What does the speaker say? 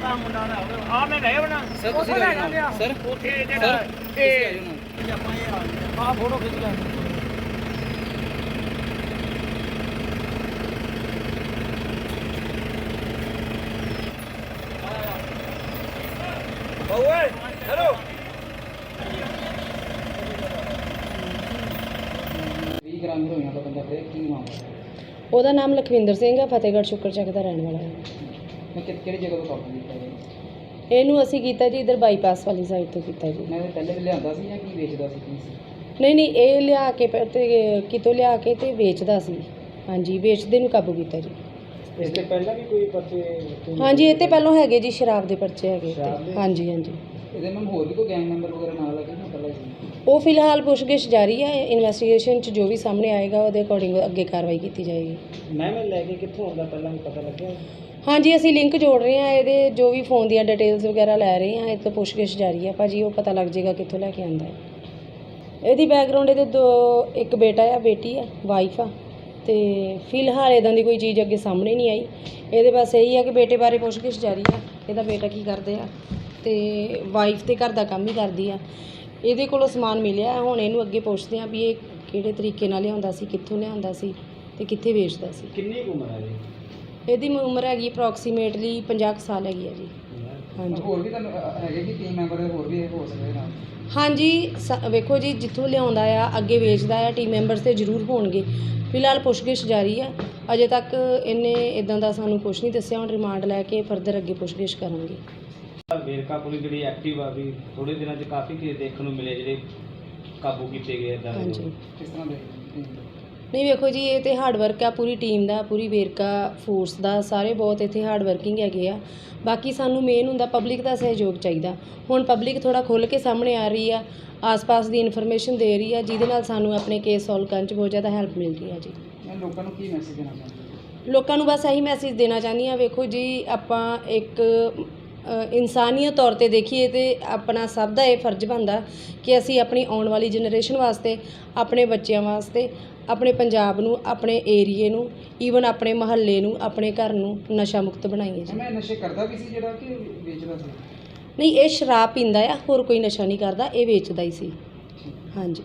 ਕਰਦਾ ਮੁੰਡਾ ਨਾ ਆ ਮੈਂ ਲੈ ਬਣਾ ਸਰ ਤੁਸੀਂ ਲੈ ਆ। ਜਾਓ। ਸਰ ਉੱਥੇ ਸਰ ਜਿਹੜਾ ਇਹ ਜਾਓ ਨਾਲ। ਆ ਫੋਟੋ ਖਿੱਚ ਲੈ ਓਏ ਹੈਲੋ 20 ਗ੍ਰਾਮ ਹੀਰੋਇਨ ਦਾ ਬੰਦਾ ਫੜੇ ਕੀ ਮਾਮਲਾ? ਉਹਦਾ ਨਾਮ ਲਖਵਿੰਦਰ ਸਿੰਘ ਹੈ ਫਤਿਹਗੜ੍ਹ ਸ਼ੁਕਰ ਚੱਕ ਦਾ ਰਹਿਣ ਵਾਲਾ। ਹੈ ਮੈਂ ਕਿ ਕਿਹੜੀ ਜਗ੍ਹਾ ਤੋਂ ਕਾਬੂ ਕੀਤਾ ਜੀ? ਇਹਨੂੰ ਅਸੀਂ ਕੀਤਾ ਜੀ ਇਧਰ ਬਾਈਪਾਸ ਵਾਲੀ ਸਾਈਡ ਤੋਂ ਕੀਤਾ ਜੀ। ਮੈਂ ਇਹ ਪਹਿਲੇ ਵੀ ਲਿਆਂਦਾ ਸੀ ਜਾਂ ਕੀ ਵੇਚਦਾ ਸੀ ਕੀ ਸੀ ਨਹੀਂ ਨਹੀਂ ਇਹ ਲਿਆ ਕੇ ਪ- ਤੇ ਕਿਤੋਂ ਲਿਆ ਕੇ ਤੇ ਵੇਚਦਾ ਸੀ। ਹਾਂਜੀ ਵੇਚਦੇ ਨੂੰ ਕਾਬੂ ਕੀਤਾ ਜੀ। ਇਸ ਤੋਂ ਪਹਿਲਾਂ ਵੀ ਕੋਈ ਪਰਚੇ ਹਾਂਜੀ ਇਹ ਤੇ ਪਹਿਲਾਂ ਹੈਗੇ ਜੀ ਸ਼ਰਾਬ ਦੇ ਪਰਚੇ ਹੈਗੇ ਸ਼ਰਾਬ ਦੇ? ਤੇ ਹਾਂਜੀ ਹਾਂਜੀ। ਇਹਦੇ ਨਾਲ ਹੋਰ ਵੀ ਕੋਈ ਗੈਂਗ ਮੈਂਬਰ ਵਗੈਰਾ ਨਾਲ ਲੱਗੇ ਨਾ ਪਹਿਲਾਂ ਸੀ ਉਹ ਫਿਲਹਾਲ ਪੁੱਛਗਿੱਛ ਜਾਰੀ ਹੈ ਇਨਵੈਸਟੀਗੇਸ਼ਨ 'ਚ ਜੋ ਵੀ ਸਾਹਮਣੇ ਆਏਗਾ ਉਹਦੇ ਅਕੋਰਡਿੰਗ ਅੱਗੇ ਕਾਰਵਾਈ ਕੀਤੀ ਜਾਏਗੀ। ਮੈਂ ਮੈਂ ਲੈ ਕੇ ਕਿੱਥੋਂ ਆਉਂਦਾ? ਪਹਿਲਾਂ ਵੀ ਪਤਾ ਲੱਗਿਆ ਹਾਂਜੀ ਅਸੀਂ ਲਿੰਕ ਜੋੜ ਰਹੇ ਹਾਂ ਇਹਦੇ ਜੋ ਵੀ ਫੋਨ ਦੀਆਂ ਡਿਟੇਲਸ ਵਗੈਰਾ ਲੈ ਰਹੇ ਹਾਂ ਇਹ ਤੋਂ ਪੁੱਛਗਿੱਛ ਜਾਰੀ ਹੈ ਭਾਜੀ ਉਹ ਪਤਾ ਲੱਗ ਜਾਏਗਾ ਕਿੱਥੋਂ ਲੈ ਕੇ ਆਂਦਾ ਹੈ ਇਹਦੀ ਬੈਕਗ੍ਰਾਉਂਡ ਇਹਦੇ ਦੋ ਇੱਕ ਬੇਟਾ ਆ ਬੇਟੀ ਆ ਵਾਈਫ ਆ ਤੇ ਫਿਲਹਾਲ ਇਦਾਂ ਦੀ ਕੋਈ ਚੀਜ਼ ਅੱਗੇ ਸਾਹਮਣੇ ਨਹੀਂ ਆਈ। ਇਹਦੇ ਬਸ ਇਹੀ ਆ ਕਿ ਬੇਟੇ ਬਾਰੇ ਪੁੱਛਗਿੱਛ ਜਾਰੀ ਆ ਇਹਦਾ ਬੇਟਾ ਕੀ ਕਰਦੇ ਆ। ਤੇ ਵਾਈਫ ਤੇ ਘਰ ਦਾ ਕੰਮ ਹੀ ਕਰਦੀ ਆ। ਇਹਦੇ ਕੋਲੋਂ ਸਮਾਨ ਮਿਲਿਆ ਹੁਣ ਇਹਨੂੰ ਅੱਗੇ ਪੁੱਛਦੇ ਆ ਵੀ ਇਹ ਕਿਹੜੇ ਤਰੀਕੇ ਨਾਲ ਲਿਆਉਂਦਾ ਸੀ ਕਿੱਥੋਂ ਲਿਆਉਂਦਾ ਸੀ ਤੇ ਕਿੱਥੇ ਵੇਚਦਾ ਸੀ। ਕਿੰਨੀ ਕੁ ਉਮਰ ਹੈ ਜੀ? ਇਹਦੀ ਉਮਰ ਹੈਗੀ ਅਪਰੋਕਸੀਮੇਟਲੀ 50 ਕੁ ਸਾਲ ਹੈਗੀ ਹੈ ਜੀ। ਹਾਂਜੀ। ਹੋਰ ਵੀ ਤੁਹਾਨੂੰ ਅ, ਹੈਗੇ ਕਿ ਟੀਮ ਮੈਂਬਰ ਹੋਰ ਵੀ ਹੋ ਸਕਦੇ ਨਾਲ? ਹਾਂਜੀ ਸ- ਵੇਖੋ ਜੀ ਜਿੱਥੋਂ ਲਿਆਉਂਦਾ ਆ ਅੱਗੇ ਵੇਚਦਾ ਆ ਟੀਮ ਮੈਂਬਰਸ ਤੇ ਜ਼ਰੂਰ ਹੋਣਗੇ। ਫਿਲਹਾਲ ਪੁੱਛਗਿੱਛ ਜਾਰੀ ਆ ਅਜੇ ਤੱਕ ਇਹਨੇ ਇਦਾਂ ਦਾ ਸਾਨੂੰ ਕੁਝ ਨਹੀਂ ਦੱਸਿਆ ਹੁਣ ਰਿਮਾਂਡ ਲੈ ਕੇ ਫਰਦਰ ਅੱਗੇ ਪੁੱਛਗਿੱਛ ਕਰਾਂਗੇ। ਵੇਰਕਾ ਪੁਲਿਸ ਜਿਹੜੀ ਐਕਟਿਵ ਆ ਵੀ ਥੋੜੇ ਦਿਨਾਂ 'ਚ ਕਾਫੀ ਕੇਸ ਦੇਖਣ ਨੂੰ ਮਿਲੇ ਜਿਹੜੇ ਕਾਬੂ ਕੀਤੇ ਗਏ ਇਦਾਂ ਦੇ ਹਾਂਜੀ। ਕਿਸ ਤਰ੍ਹਾਂ ਦੇ? ਨਹੀਂ ਵੇਖੋ ਜੀ ਇਹ ਤੇ ਹਾਰਡ ਵਰਕ ਆ ਪੂਰੀ ਟੀਮ ਦਾ ਪੂਰੀ ਵੇਰਕਾ ਫੋਰਸ ਦਾ ਸਾਰੇ ਬਹੁਤ ਇੱਥੇ ਹਾਰਡ ਵਰਕਿੰਗ ਹੈਗੇ ਆ। ਬਾਕੀ ਸਾਨੂੰ ਮੇਨ ਹੁੰਦਾ ਪਬਲਿਕ ਦਾ ਸਹਿਯੋਗ ਚਾਹੀਦਾ। ਹੁਣ ਪਬਲਿਕ ਥੋੜਾ ਖੁੱਲ ਕੇ ਸਾਹਮਣੇ ਆ ਰਹੀ ਆ ਆਸ-ਪਾਸ ਦੀ ਇਨਫੋਰਮੇਸ਼ਨ ਦੇ ਰਹੀ ਆ ਜਿਹਦੇ ਨਾਲ ਸਾਨੂੰ ਆਪਣੇ ਕੇਸ ਸੋਲਵ ਕਰਨ 'ਚ ਬਹੁਤ ਜ਼ਿਆਦਾ ਹੈਲਪ ਮਿਲ ਰਹੀ ਆ ਜੀ। ਮੈਂ ਲੋਕਾਂ ਨੂੰ ਕੀ ਮੈਸੇਜ ਦੇਣਾ ਚਾਹੁੰਦਾ ਲੋਕਾਂ ਨੂੰ ਬਸ ਇਹੀ ਮੈਸੇਜ ਦੇਣਾ ਚਾਹੁੰਦੀ ਹਾਂ ਵੇਖੋ ਜੀ ਆਪਾਂ ਇੱਕ ਇਨਸਾਨੀਅਤ ਤੌਰ ਤੇ ਦੇਖੀਏ ਤੇ ਆਪਣਾ ਸਭ ਦਾ ਇਹ ਫਰਜ਼ ਬਣਦਾ ਕਿ ਅਸੀਂ ਆਪਣੀ ਆਉਣ ਵਾਲੀ ਜਨਰੇਸ਼ਨ ਵਾਸਤੇ ਆਪਣੇ ਬੱਚਿਆਂ ਵਾਸਤੇ ਆਪਣੇ ਪੰਜਾਬ ਨੂੰ ਆਪਣੇ ਏਰੀਏ ਨੂੰ ਈਵਨ ਆਪਣੇ ਮਹੱਲੇ ਨੂੰ ਆਪਣੇ ਘਰ ਨੂੰ ਨਸ਼ਾ ਮੁਕਤ ਬਣਾਈਏ ਜੀ। ਮੈਂ ਨਸ਼ੇ ਕਰਦਾ ਵੀ ਸੀ ਜਿਹੜਾ ਕਿ ਵੇਚਦਾ ਸੀ। ਨਹੀਂ ਇਹ ਸ਼ਰਾਬ ਪੀਂਦਾ ਆ ਹੋਰ ਕੋਈ ਨਸ਼ਾ ਨਹੀਂ ਕਰਦਾ ਇਹ ਵੇਚਦਾ ਹੀ ਸੀ। ਹਾਂਜੀ।